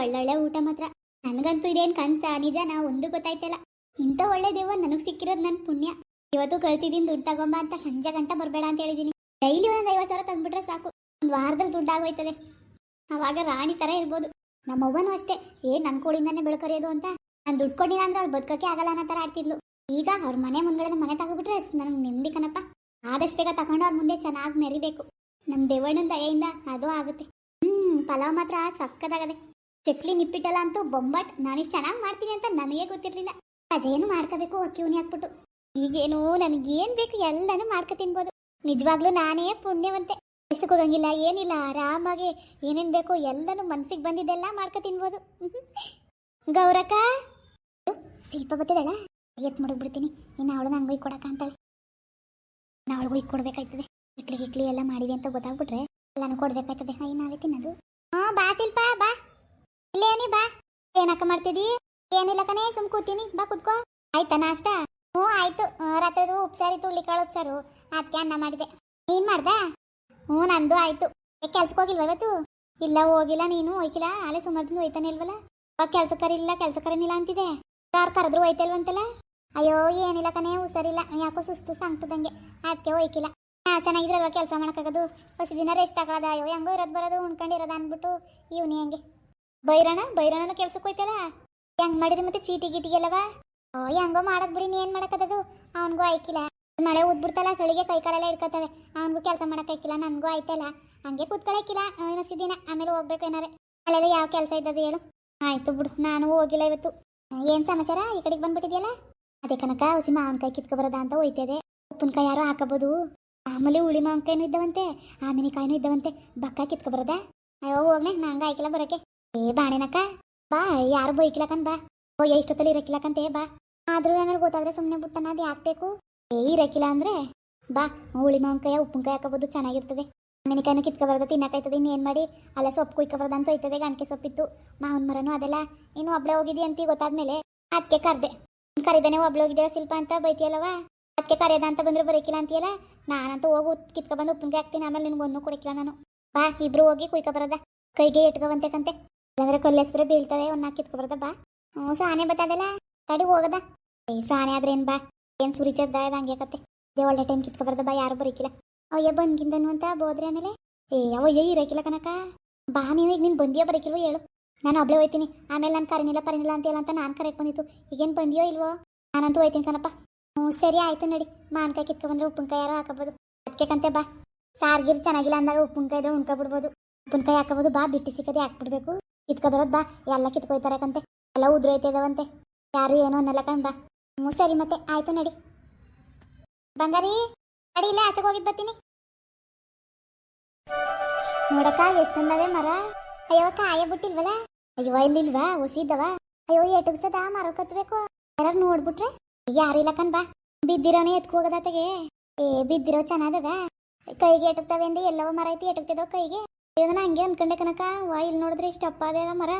ಒಳ್ಳೊಳ್ಳೆ ಊಟ ಮಾತ್ರ. ನನಗಂತೂ ಇದೇನು ಕನ್ಸ, ನಿಜ ನಾ ಒಂದು ಗೊತ್ತಾಯ್ತಲ್ಲ. ಇಂಥ ಒಳ್ಳೆ ದೇವ ನನಗೆ ಸಿಕ್ಕಿರೋದು ನನ್ನ ಪುಣ್ಯ. ಇವತ್ತು ಕಳ್ಸಿದ್ದೀನಿ ದುಡ್ಡು ತಗೊಂಬ ಅಂತ ಸಂಜೆ ಗಂಟ ಬರಬೇಡ ಅಂತ ಹೇಳಿದೀನಿ. ಡೈಲಿ ಒಂದು ಐವತ್ತು ಸಾವಿರ ತಂದ್ಬಿಟ್ರೆ ಸಾಕು. ಒಂದು ವಾರದಲ್ಲಿ ದುಡ್ಡು ಆಗೋಯ್ತದೆ ರಾಣಿ ಥರ ಇರ್ಬೋದು. ನಮ್ಮ ಅವ್ವನೂ ಅಷ್ಟೇ. ಏನ್ ನನ್ನ ಕೋಳಿಂದಾನೆ ಬೆಳ್ಕರಿಯೋದು ಅಂತ. ನಾನು ದುಡ್ಡು ಕೊಡಿಲ್ಲ ಅಂದ್ರೆ ಅವ್ಳು ಬದುಕೋಕೆ ಆಗಲ್ಲ ಅನ್ನೋ ಥರ ಆಡ್ತಿದ್ಲು. ಈಗ ಅವ್ರ ಮನೆ ಮುಂದ್ಗಡೆ ಮನೆ ತಗೋಬಿಟ್ರೆ ನನಗೆ ನೆಮ್ಮದಿ ಕಣಪ್ಪ. ಆದಷ್ಟು ಬೇಗ ತಗೊಂಡು ಅವ್ರ ಮುಂದೆ ಚೆನ್ನಾಗಿ ಮೆರಿಬೇಕು. ನಮ್ಮ ದೇವಣ್ಣನ ದಯೆಯಿಂದ ಅದು ಆಗುತ್ತೆ. ಹ್ಮ್, ಪಲಾವ್ ಮಾತ್ರ ಸಕ್ಕದಾಗದೆ ಚಕ್ಲಿ ನಿಪ್ಪಿಟ್ಟಲ್ಲ ಅಂತೂ ಬೊಂಬಟ್ ನಾನಿಷ್ಟು ಚೆನ್ನಾಗಿ ಮಾಡ್ತೀನಿ ಅಂತ ನನಗೆ ಗೊತ್ತಿರಲಿಲ್ಲ. ಅಜೇನು ಮಾಡ್ಕೋಬೇಕು ಅಕ್ಕಿ ಉನಿ ಹಾಕ್ಬಿಟ್ಟು. ಈಗೇನು ನನಗೇನು ಬೇಕು ಎಲ್ಲನೂ ಮಾಡ್ಕೊ ತಿನ್ಬೋದು. ನಿಜವಾಗ್ಲೂ ನಾನೇ ಪುಣ್ಯವಂತೆ. ಹೋಗಂಗಿಲ್ಲ, ಏನಿಲ್ಲ, ಆರಾಮಾಗಿ ಏನೇನು ಬೇಕು ಎಲ್ಲನೂ ಮನ್ಸಿಗೆ ಬಂದಿದ್ದೆಲ್ಲ ಮಾಡ್ಕೊ ತಿನ್ಬೋದು. ಗೌರಕ್ಕ? ಶಿಲ್ಪ ಬತ್ತಿದಳ ಎತ್ ಮಡಗ್ಬಿಡ್ತೀನಿ ಇನ್ನು ಅವಳು ನಂಗೆ ಹೋಗಿ ಕೊಡಕ ಅಂತಾಳೆ. ನಾ ಅವಳು ಒಯ್ ಕೊಡ್ಬೇಕಾಯ್ತದೆ. ಇಕ್ಲಿ ಇಕ್ಲಿ ಎಲ್ಲ ಮಾಡಿವಿ ಅಂತ ಗೊತ್ತಾಗ್ಬಿಟ್ರೆ ಎಲ್ಲನೂ ಕೊಡ್ಬೇಕಾಯ್ತದೆ. ಐ ನಾವೇ ತಿನ್ನೋದು. ಹಾಂ ಬಾ ಶಿಲ್ಪ ಬಾ. ಇಲ್ಲೇನಿ ಬಾ. ಏನಕ್ಕ ಮಾಡ್ತಿದಿ? ಏನಿಲ್ಲ ಕಣೆ, ಸುಮ್ ಕೂತೀನಿ. ಬಾ ಕುತ್ಕೋ. ಆಯ್ತಾ ನಾಷ್ಟ? ಹ್ಞೂ, ಆಯ್ತು. ರಾತ್ರಿದು ಉಪ್ಸಾರಿತ್ತು ಹುಳ್ಳಿಕಾಳು ಉಪ್ಸಾರು. ಅದಕ್ಕೆ ಅನ್ನ ಮಾಡಿದೆ. ನೀನ್ ಮಾಡ್ದ? ಹ್ಞೂ, ನಂದು ಆಯ್ತು. ಕೆಲ್ಸಕ್ಕೆ ಹೋಗಿಲ್ವ ಇವತ್ತು? ಇಲ್ಲ, ಹೋಗಿಲ್ಲ ನೀನು, ಹೋಯ್ಕಿಲ್ಲ. ಅಲ್ಲೇ ಸುಮಾರು ದಿನ ಹೋಯ್ತಾನೆ ಇಲ್ವಲ್ಲ? ಇವಾಗ ಕೆಲ್ಸ ಕರಿಲಿಲ್ಲ ಕೆಲ್ಸ ಕರೀನಿಲ್ಲ ಅಂತಿದೆ ಯಾರು ಕರೆದ್ರು ಹೋಯ್ತಲ್ವಂತಲ್ಲ ಅಯ್ಯೋ, ಏನಿಲ್ಲ ಕಣೆ, ಹುಷಾರಿಲ್ಲ. ಯಾಕೋ ಸುಸ್ತು ಸಂಕ್ತದಂಗೆ ಅದಕ್ಕೆ ಹೋಯ್ಕಿಲ್ಲ. ಹಾ, ಚೆನ್ನಾಗಿದ್ರಲ್ವ ಕೆಲಸ ಮಾಡೋಕ್ಕಾಗೋದು? ಹೊಸ ದಿನ ರೆಸ್ಟ್ ತಗೊಳ್ಳೋದು ಅಯ್ಯೋ, ಹೆಂಗೋ ಇರೋದು ಬರೋದು ಉಣ್ಕೊಂಡಿರೋದು ಅಂದ್ಬಿಟ್ಟು. ಇವನಿ ಹಂಗೆ. ಬೈರಣ ಬೈರಣ್ಣನ ಕೆಲ್ಸಕ್ಕೆ ಹೋಯ್ತಲ್ಲ? ಹೆಂಗ್ ಮಾಡಿದ್ರಿ ಮತ್ತೆ ಚೀಟಿ ಗೀಟಿಗೆಲ್ಲವ ಓ, ಹೆಂಗೋ ಮಾಡೋದ್ ಬಿಡಿ, ನೀ ಏನ್ ಮಾಡಕದದು ಅವನಿಗೂ ಆಯ್ಕಿಲ್ಲ. ಮಳೆ ಉದ್ಬಿಡ್ತಲ್ಲ ಸಳಿಗೆ ಕೈ ಕಾಲೆಲ್ಲ ಹಿಡ್ಕೊತವೆ. ಅವನಿಗೂ ಕೆಲಸ ಮಾಡಕ್ ಆಯ್ಕಿಲ್ಲ, ನನಗೂ ಆಯ್ತಲ್ಲ. ಹಂಗೆ ಕೂತ್ಕೊಳಕಿಲ್ಲ ಅನಿಸಿದ್ದೀನ ದಿನ. ಆಮೇಲೆ ಹೋಗ್ಬೇಕು ಏನಾರೆ. ಅಲ್ಲೆಲ್ಲ ಯಾವ ಕೆಲಸ ಇದ್ದದು ಹೇಳು. ಆಯ್ತು ಬಿಡು, ನಾನು ಹೋಗಿಲ್ಲ ಇವತ್ತು. ಏನ್ ಸಮಾಚಾರ? ಈ ಕಡೆಗೆ ಬಂದ್ಬಿಟ್ಟಿದ್ಯಲ್ಲ? ಅದೇ ಕನಕ, ಹುಸಿ ಮಾವಿನಕಾಯಿ ಕಿತ್ಕೊಬರದ ಅಂತ ಹೋಯ್ತದೆ. ಉಪ್ಪಿನಕಾಯಿ ಯಾರು ಹಾಕಬಹುದು ಆಮೇಲೆ ಹುಳಿ ಮಾವಿನಕಾಯಿನೂ ಇದ್ದವಂತೆ, ಆಮಿನಿಕಾಯಿನೂ ಇದ್ದವಂತೆ. ಬಕ್ಕ ಕಿತ್ಕೊಬರದ? ಅಯ್ಯೋ, ಹೋಗ್ನೆ, ನಂಗೆ ಆಯ್ಕಿಲ್ಲ ಬರಕ್ಕೆ ಏ ಬಾಣೆನಕ್ಕ ಬಾ, ಯಾರು ಬೈಕಿಲ್ಲಕನ್ ಬಾ. ಓ ಇಷ್ಟೊತ್ತಲ್ಲಿ ಇರಕ್ಕಿಲ್ಲಕಂತೆ ಬಾ. ಆದ್ರೂ ಆಮೇಲೆ ಗೊತ್ತಾದ್ರೆ ಸುಮ್ಮನೆ ಬಿಟ್ಟನ ಅದು ಯಾಕೆ ಬೇಕು? ಏ ಇರಕ್ಕಿಲ್ಲ ಅಂದ್ರೆ? ಬಾ, ಹುಳಿ ಮಾವಿನಕಾಯ ಉಪ್ಪಿನಕಾಯಿ ಹಾಕೋಬೋದು, ಚೆನ್ನಾಗಿರ್ತದೆ. ಆಮಿನಿಕಾಯಿನೂ ಕಿತ್ಕೊಬಾರ್ದು, ತಿನ್ನಕಾಯ್ತದೆ, ಇನ್ನೇನು ಮಾಡಿ? ಅಲ್ಲ ಸೊಪ್ಪು ಕುಯ್ಕೊಬಾರ್ದು ಅಂತ ಹೋಯ್ತದೆ ಗಣಕೆ ಸೊಪ್ಪಿತ್ತು. ಮಾವನ್ ಮರನೂ ಅದೆಲ್ಲ. ಇನ್ನು ಒಬ್ಳೆ ಹೋಗಿದ್ದಿ ಅಂತ ಗೊತ್ತಾದ್ಮೇಲೆ ಅದಕ್ಕೆ ಕರ್ದೆ. ಕರಿದಾನೆ ಒಬ್ಳೆ ಹೋಗಿದ್ಯಾ ಶಿಲ್ಪ ಅಂತ ಬೈತಿಯಲ್ಲವ? ಅದಕ್ಕೆ ಕರೆಯದ ಅಂತ ಬಂದ್ರೆ ಬರೋಕಿಲ್ಲ ಅಂತೀಯಲ್ಲ? ನಾನಂತೂ ಹೋಗು ಕಿತ್ಕೊ ಬಂದು ಉಪ್ಪಿನಕಾಯಿ ಹಾಕ್ತೀನಿ, ಆಮೇಲೆ ನಿನ್ಗೆ ಒಂದು ಕೊಡಕ್ಕಿಲ್ಲ ನಾನು. ಬಾ, ಇಬ್ರು ಹೋಗಿ ಕುಯ್ಕೊ ಬರದ ಕೈಗೆ ಇಟ್ಕೊವಂತೆ ಕಂತೆ. ಇಲ್ಲಾಂದ್ರೆ ಕಲ್ಲು ಹೆಸ್ರು ಬೀಳ್ತವೆ ಅವನ್ನ ಕಿತ್ಕೊ ಬರದ ಬಾ. ಹ್ಞೂ, ಸಾನೆ ಬತ್ತದಲ್ಲ? ತಡಿ, ಹೋಗದ. ಏ, ಸಾನೆ ಆದ್ರೆ ಏನ್ ಬಾ? ಏನ್ ಸುರಿತದ ಹಂಗೆ ಕತೆ ಇದೇ ಒಳ್ಳೆ ಟೈಮ್ ಕಿತ್ಕೊ ಬರದ ಬಾ, ಯಾರು ಬರೀಕಿಲ್ಲ. ಅವಯ್ಯ ಬಂದ್ಗಿಂದನು ಅಂತ ಬೋದ್ರೆ ಆಮೇಲೆ? ಏ ಅವಯ್ಯ ಇರಕಿಲ್ಲ ಕನಕ ಬಾ, ನೀನು ಈಗ ನೀನು ಬಂದಿಯೋ ಬರೀಕಿಲ್ವೋ ಹೇಳು. ನಾನು ಒಬ್ಳೆ ಹೋಯ್ತೀನಿ. ಆಮೇಲೆ ನಾನು ಕರೆನಿಲ್ಲ ಅಂತ ಹೇಳ ಅಂತ ನಾನು ಕರೆಕ್ ಬಂದಿತ್ತು ಈಗೇನು ಬಂದಿಯೋ ಇಲ್ವೋ? ನಾನಂತೂ ಹೋಯ್ತೀನಿ ಕಣಪ್ಪ. ಹ್ಞೂ, ಸರಿ, ಆಯ್ತು ನಡಿ. ಮಾನ್ಕಾಯಿ ಬಂದ್ರೆ ಉಪ್ಪಿನಕಾಯಿ ಯಾರೋ ಹಾಕಬೋದು. ಅದಕ್ಕೆ ಕಂತೆ ಬಾ. ಸಾರ್ಗಿರ್ ಚೆನ್ನಾಗಿಲ್ಲ ಅಂದಾಗ ಉಪ್ಪಿನಕಾಯಿ ಇದ್ರೆ ಉಣ್ಕೊಬಿಡ್ಬೋದು. ಉಪ್ಪಿನಕಾಯಿ ಹಾಕಬೋದು, ಬಾ, ಬಿಟ್ಟು ಸಿಕ್ಕದೆ ಹಾಕ್ಬಿಡ್ಬೇಕು. ಕಿತ್ಕೊ ಬಾ, ಎಲ್ಲ ಕಿತ್ಕೊಯ್ತಾರಕಂತೆ ಎಲ್ಲ ಉದ್ರೈತಿದಾವಂತೆ ಯಾರು ಏನೋ ಅನ್ನಲ್ಲ ಕಂಡ ಹ್ಞೂ ಸರಿ ಮತ್ತೆ, ಆಯ್ತು ನಡಿ. ಬಂಗಾರಿ, ನಡಿ ಇಲ್ಲೇ ಆಚೆಗೆ ಹೋಗಿದ್ ಬರ್ತೀನಿ. ನೋಡಕ್ಕ, ಎಷ್ಟೊಂದವೆ ಮರ. ಅಯ್ಯೋ, ಕಾಯ ಬಿಟ್ಟಿಲ್ವಲ್ಲ? ಅಯ್ಯೋ, ಇಲ್ಲಿಲ್ವಾ? ಹೊಸಿದ್ದವ ಅಯ್ಯೋ, ಎಟುಗ್ಸದ ಮರ ಕತ್ಬೇಕು. ಯಾರು ನೋಡ್ಬಿಟ್ರೆ? ಯಾರು ಇಲ್ಲ ಕಣ್ ಬಾ. ಬಿದ್ದಿರೋನೇ ಎತ್ಕೋಗದತೆಗೆ ಏ, ಬಿದ್ದಿರೋ ಚೆನ್ನಾಗದ ಕೈಗೆ ಎಟುಕ್ತವೆ ಅಂದ್ರೆ ಎಲ್ಲವೋ ಮರ ಐತಿ ಎಟುಕ್ತಿದವ ಕೈಗೆ. ಅಯ್ಯೋ ನಾನು ಹಂಗೆ ಅನ್ಕೊಂಡೆ ಕನಕ ವಾ ಇಲ್ಲಿ ನೋಡಿದ್ರೆ ಇಷ್ಟು ಅಪ್ಪ ಅದೇ ಮರ.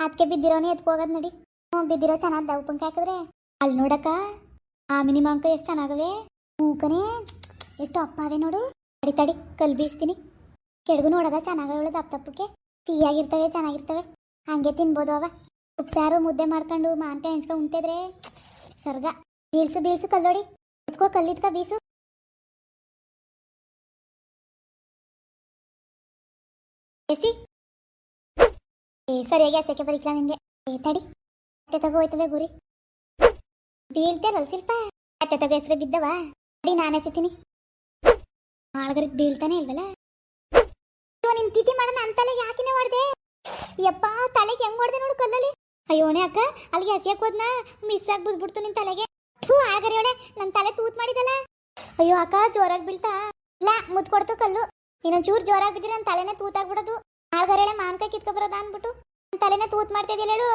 ಅದಕ್ಕೆ ಬಿದ್ದಿರೋನೇ ಎತ್ಕೋಗದ್ ನಡಿ. ಹ್ಞೂ, ಬಿದ್ದಿರೋ ಚೆನ್ನಾದ ಉಪ್ಪಂಕ ಹಾಕಿದ್ರೆ. ಅಲ್ಲಿ ನೋಡಕ್ಕ, ಆ ಮಿನಿಮ ಅಂಕ ಎಷ್ಟು ಚೆನ್ನಾಗವೆ. ಮೂಕನೇ ಎಷ್ಟು ಅಪ್ಪ ಅವೆ ನೋಡು. ತಡಿ ತಡಿ ಕಲ್ ಬೀಸ್ತೀನಿ. ಕೆಳಗು ನೋಡದ ಚೆನ್ನಾಗವೆ ದಪ್ಪ ದಪ್ಪಕ್ಕೆ. ಸಿಹಿಯಾಗಿರ್ತವೆ, ಚೆನ್ನಾಗಿರ್ತವೆ. ಹಂಗೆ ತಿನ್ಬೋದು ಅವ. ಉಪ್ಸಾರು ಮುದ್ದೆ ಮಾಡ್ಕೊಂಡು ಮಾನ್ಕಾಯಿ ಹೆಂಚ್ಕೊಂಡು ಉಂಟಿದ್ರೆ ಸರ್ಗ ಬೀಳ್ಸು ಬೀಳ್ಸು ಕಲ್ಲೋಡಿ ಎತ್ಕೋ ಕಲ್ಲಿದ್ಕ ಬೀಸು. ಎಸಿ? ಏ ಸರಿಯಾಗಿ ಎಸಕ್ಕೆ ಬರೀಕ್ಲ ನಿಮಗೆ ಏ, ತಡಿ. ಅತ್ತೆ ತಗೋ, ಹೋಯ್ತದೆ ಗುರಿ. ಬೀಳ್ತಾರಲ್ಲ ಶಿಲ್ಪ? ಅತ್ತೆ ತಗೋ, ಹೆಸರು ಬಿದ್ದವ? ಅಡಿ ನಾನು ಎಸಿತೀನಿ. ಆಳ್ಗರಿಗೆ ಬೀಳ್ತಾನೆ ಇಲ್ವಲ್ಲ? ಅಯ್ಯೋ ನಿನ್ ತಿಥಿ ನನ್ನ ತಲೆಗೆ ಯಾಕಿನೇ ಹೊಡ್ದೆ? ಯಪ್ಪ, ತಲೆಗೆ ಹೆಂಗ್ ಹೊಡ್ದೆ ನೋಡು ಕಲ್ಲಲ್ಲಿ. ಅಯ್ಯೋನೇ ಅಕ್ಕ ಅಲ್ಲಿಗೆ ಹಸಿಯಕ್ ಮಿಸ್ ಆಗಿ ಬಿದ್ಬಿಡ್ತು ನಿನ್ ತಲೆಗೆ. ಥೂ ಆಗರಿಯೋಳೆ ನನ್ನ ತಲೆ ತೂತ್ ಮಾಡಿದಲ್ಲ. ಅಯ್ಯೋ, ಅಕ್ಕ, ಜೋರಾಗಿ ಬೀಳ್ತಾ. ಇಲ್ಲ ಮುದ್ ಕೊಡ್ತು ಕಲ್ಲು. ಇನ್ನೊಂದ್ ಚೂರ್ ಬಿದ್ದಿರ ನನ್ನ ತಲೆನೇ ತೂತಾಗ್ಬಿಡೋದು. ನಾಳೆ ಮಾನ್ಕಾಯಿ ಕಿತ್ಕೊಬರೋದ ಅನ್ಬಿಟ್ಟು ನನ್ನ ತಲೆನೇ ತೂತ್ ಮಾಡ್ತಿದ್ದಿಲ್ಲ ಹೇಳು.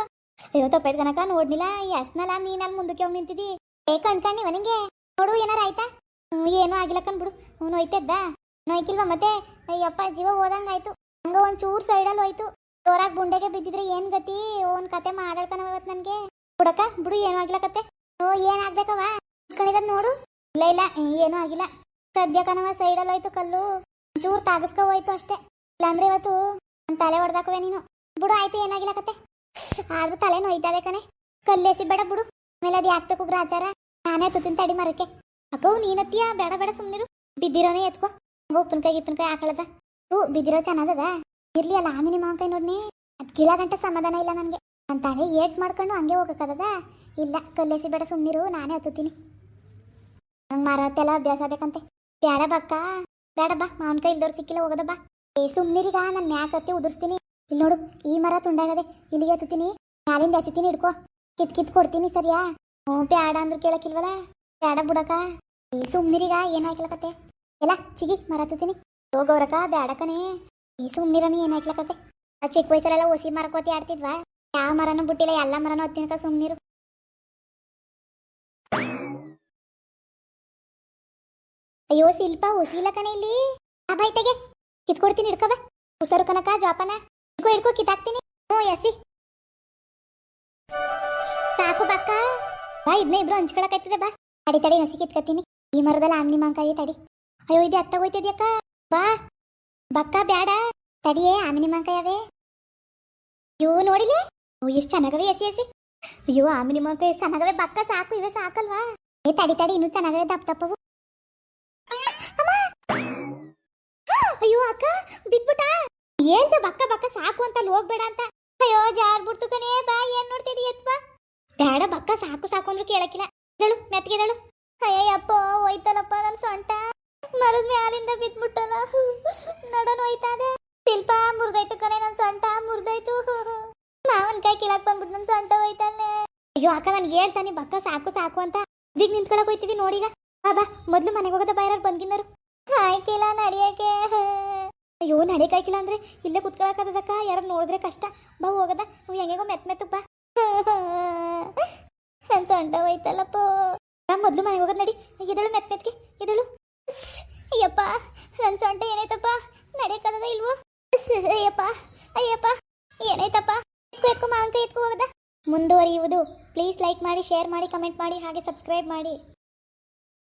ಅಯ್ಯೋ, ತಪ್ಪೈತ್ ಕನಕ ನೋಡ್ನಿಲ್ಲ ಎಸ್ನಲ್ಲ ನೀನು ಅಲ್ಲಿ ಮುಂದಕ್ಕೆ ಹೋಗಿ ನಿಂತಿದ್ದಿ ಏ ಕಣ್ಕಣ್ಣಿವ ನಿಂಗೆ. ನೋಡು, ಏನಾರ ಆಯ್ತಾ? ಏನು ಆಗಿಲ್ಲ ಕಣ್ಬಿಡು ಹ್ಞೂ ನೋಯ್ತದ್ದ? ನೋಯ್ಕಿಲ್ವಾ ಮತ್ತೆ? ಅಯ್ಯಪ್ಪ, ಜೀವ ಹೋದಂಗಾಯ್ತು ಹಂಗ ಒಂದು ಚೂರ್ ಸೈಡಲ್ಲಿ ಹೋಯ್ತು. ಜೋರಾಗಿ ಗುಂಡೆಗೆ ಬಿದ್ದಿದ್ರೆ ಏನ್ ಗತಿ? ಓನ್ ಕತೆ ಮಾಡಾಡ್ತಾನ ಇವತ್ತು ನನ್ಗೆ. ಬಿಡಕ್ಕ, ಬಿಡು, ಏನೂ ಆಗಿಲ್ಲ ಕತೆ. ಓ, ಏನ್ ಆಗ್ಬೇಕವ ಕಣಿದದ್ ನೋಡು. ಇಲ್ಲ ಇಲ್ಲ ಏನೂ ಆಗಿಲ್ಲ. ಸದ್ಯ ಕಣವ ಸೈಡಲ್ಲಿ ಹೋಯ್ತು ಕಲ್ಲು. ಚೂರ್ ತಾಗಸ್ಕೊ ಹೋಯ್ತು ಅಷ್ಟೇ. ಇಲ್ಲಾಂದ್ರೆ ಇವತ್ತು ನನ್ನ ತಲೆ ಹೊಡೆದಾಕುವೆ ನೀನು. ಬಿಡು, ಆಯ್ತು, ಏನಾಗಿಲ್ಲ ಕತೆ. ಆದ್ರೂ ತಲೆ ನೋಯ್ತದೆ ಕಣೆ. ಕಲ್ಲೇಸಿ ಬೇಡ ಬಿಡು. ಆಮೇಲೆ ಅದು ಯಾಕ್ಬೇಕು ಗ್ರಾಚಾರ ನಾನೇ ತುತ್ತಿನ ತಡಿ ಮರಕ್ಕೆ. ಅಕ್ಕವು ನೀನತ್ತೀಯ ಬೇಡ ಬೇಡ ಸುಮ್ಮನಿರು ಬಿದ್ದಿರೋನೇ ಎತ್ಕೋ. ಉಪ್ಪಿನಕಾಯಿ ಇಪ್ಪಿನಕಾಯಿ ಹಾಕಳದ. ಹೂ ಬಿದ್ದಿರೋ ಚೆನ್ನಾಗದ? ಇರ್ಲಿ ಅಲ್ಲ ಆಮಿನಿ ಕೈ ನೋಡ್ನಿ. ಅದ್ ಗಂಟೆ ಸಮಾಧಾನ ಇಲ್ಲ ನನಗೆ. ನನ್ನ ತಲೆ ಏಟ್ ಮಾಡ್ಕೊಂಡು ಹಂಗೆ ಹೋಗಕ್ಕದ ಇಲ್ಲ, ಕಲ್ಲೇಸಿ ಬೇಡ ಸುಮ್ಮನಿರು ನಾನೇ ಹತ್ತುತ್ತೀನಿ. ನಂಗೆ ಮಾರತ್ತೆಲ್ಲ ಅಭ್ಯಾಸ ಅದಕ್ಕಂತೆ ಬೇಡ ಬಕ್ಕ. ಬೇಡ ಬಾ ಕೈ ಇಲ್ದವ್ರು ಸಿಕ್ಕಿಲ್ಲ, ಹೋಗದ ಏ ಸುಮ್ಮನಿರಿಗ ನಾನು ಮ್ಯಾಕ್ ಹತ್ತಿ ಉದುರ್ಸ್ತೀನಿ. ಇಲ್ಲಿ ನೋಡು, ಈ ಮರ ತುಂಡಾಗದೆ, ಇಲ್ಲಿಗೆ ಹತ್ತುತ್ತೀನಿ. ಮ್ಯಾಲಿಂದ ಎಸಿತೀನಿ ಇಡ್ಕೋ ಕಿತ್ ಕಿತ್ ಕೊಡ್ತೀನಿ, ಸರಿಯಾ. ಹ್ಞೂ, ಬ್ಯಾಡ ಅಂದ್ರೆ ಕೇಳಕ್ಕಿಲ್ವಲ್ಲ ಬ್ಯಾಡ ಬಿಡಕ. ಈ ಸುಮ್ನಿರಿಗ ಏನಾಯ್ಕಲಕತ್ತೆ ಎಲ್ಲ, ಚಿಗಿ, ಮರ ಹತ್ತುತ್ತೀನಿ. ಹೋಗೋರಕ ಬ್ಯಾಡಕನೇ ಈ ಸುಮ್ನಿರಮಿ ಏನಾಯ್ಕಲಕತ್ತೆ ಆ ಚಿಕ್ಕ ವಯಸ್ಸಲ್ಲೆಲ್ಲ ಒಸಿ ಮರಕೋತಿ ಆಡ್ತಿದ್ವಾ? ಯಾವ ಮರನೂ ಬಿಟ್ಟಿಲ್ಲ, ಎಲ್ಲ ಮರನೂ ಹತ್ತಿನಕ ಸುಮ್ನಿರು. ಅಯ್ಯೋ ಶಿಲ್ಪ, ಉಸಿಲ ಕಣೆ ಇಲ್ಲಿ. ಆ ಬೈತೆಗೆ ಕಿತ್ಕೊಡ್ತೀನಿ ಹಿಡ್ಕವ ಉಸರು ಕನಕ ಜಾಪನ. ಹಿಡ್ಕೋ ಹಿಡ್ಕೋ, ಕಿತ್ತಾಕ್ತೀನಿ. ಹ್ಞೂ ಎಸಿ ಸಾಕು, ಬಕ್ಕ. ಬಾ ಇದನ್ನ ಇಬ್ರು ಹಂಚ್ಕೊಳಕತ್ತಿದೆ ಬಾ. ತಡಿ ತಡಿ, ಹಸಿ ಕಿತ್ಕತ್ತೀನಿ ಈ ಮರದಲ್ಲಿ ಆಮ್ನಿ ಮಾಂಕಾಯಿ ತಡಿ. ಅಯ್ಯೋ, ಇದು ಅತ್ತ ಹೋಯ್ತಿದ್ಯಕ್ಕ ಬಾ. ಬಕ್ಕ, ಬ್ಯಾಡ. ತಡಿಯೇ, ಆಮಿನಿ ಮಾಂಕಾಯವೇ ಅಯ್ಯೋ, ನೋಡಿಲಿ? ಓ ಎಷ್ಟು ಚೆನ್ನಾಗವೆ ಎಸಿ ಎಸಿ ಅಯ್ಯೋ, ಆಮಿನಿ ಮಾಂಕಾಯಿ ಎಷ್ಟು ಚೆನ್ನಾಗವೆ. ಬಕ್ಕ, ಸಾಕು, ಇವೆ ಸಾಕಲ್ವಾ. ಏ, ತಡಿ ತಡಿ, ಇನ್ನೂ ಚೆನ್ನಾಗವೆ, ದಪ್ಪ, ದಪ್ಪವು. ಅಯ್ಯೋ ಅಕ್ಕ ಬಿದ್ಬಿಟ್ಟ ಹೇಳ್ದೆ ಬಕ್ಕ ಬಕ್ಕ ಸಾಕು ಅಂತ ಅಲ್ಲಿ ಹೋಗ್ಬೇಡ ಅಂತ? ಅಯ್ಯೋ ಜಾರ್ ಬಿಡ್ತು ಕಣೇ, ಬಾ, ಏನ್ ನೋಡ್ತಿದಿ ಎತ್ವಾ? ಬೇಡ ಬಕ್ಕ, ಸಾಕು ಸಾಕು ಅಂದ್ರೆ ಕೇಳಕ್ಕಿಲ್ಲ. ಎದಳು ಮೆತ್ಗೆದಳು ಅಯ್ಯಪ್ಪ ಹೋಯ್ತಲ್ಲಪ್ಪ ನನ್ ಸೊಂಟ. ಮರದ ಮ್ಯಾಲಿಂದ ಬಿದ್ಬಿಟ್ಟಲ್ಲ. ನಡನ್ ಹೋಯ್ತಾದೆ ಶಿಲ್ಪ, ಮುರಿದೋಯ್ತು ಕಣೆ ನನ್ ಸೊಂಟ, ಮುರಿದೋಯ್ತು. ಮಾವನ್ ಕೈ ಕೀಳಕ್ ಬಂದ್ಬಿಟ್ಟು ನನ್ ಸೊಂಟ ಹೋಯ್ತಲ್ಲೇ. ಅಯ್ಯೋ ಅಕ್ಕ, ನನ್ಗೆ ಹೇಳ್ತಾನೆ ಬಕ್ಕ, ಸಾಕು ಸಾಕು ಅಂತ. ಜಿಗ್ ನಿಂತ್ಕೊಳಕ್ ಹೋಯ್ತಿದಿ ನೋಡಿಗ. ಬಾ ಬಾ, ಮೊದ್ಲು ಮನೆಗೆ ಹೋಗೋದ ಬೈರಾರ್ ಬಂದ್ಗಿನ್ನರು ಆಯ್ಕಿಲ್ಲ ನಡಿಯಕ್ಕೆ. ಅಯ್ಯೋ ನಡಿಕಾಯ್ಕಿಲ್ಲ ಅಂದ್ರೆ ಇಲ್ಲೇ ಕುತ್ಕೊಳಕದಕ್ಕ ಯಾರು ನೋಡಿದ್ರೆ ಕಷ್ಟ. ಬಾ, ಹೋಗದ. ಹೆಂಗೆಗೋ ಮೆತ್ ಮೆತ್ತಪ್ಪ ಬಾ. ನನ್ ಸೊಂಟ ಹೋಯ್ತಲ್ಲಪ್ಪ. ಮೊದಲು ಮೊದ್ಲು ಮನೆಗೆ ಹೋಗೋದ್ ನಡಿ. ಇದಳು ಮೆತ್ ಮೆತ್ಗೆ ಇದಳು ಅಯ್ಯಪ್ಪ, ನನ್ ಸೊಂಟ ಏನಾಯ್ತಪ್ಪ? ನಡೆಯಕ್ಕದ ಇಲ್ವೋ? ಅಯ್ಯಪ್ಪ ಅಯ್ಯಪ್ಪ, ಏನಾಯ್ತಪ್ಪ? ಎತ್ಕೋ, ಎತ್ಕೊ ಎತ್ಕೋ ಹೋಗದ. ಮುಂದುವರಿಯುವುದು. ಪ್ಲೀಸ್ ಲೈಕ್ ಮಾಡಿ, ಶೇರ್ ಮಾಡಿ, ಕಮೆಂಟ್ ಮಾಡಿ, ಹಾಗೆ ಸಬ್ಸ್ಕ್ರೈಬ್ ಮಾಡಿ.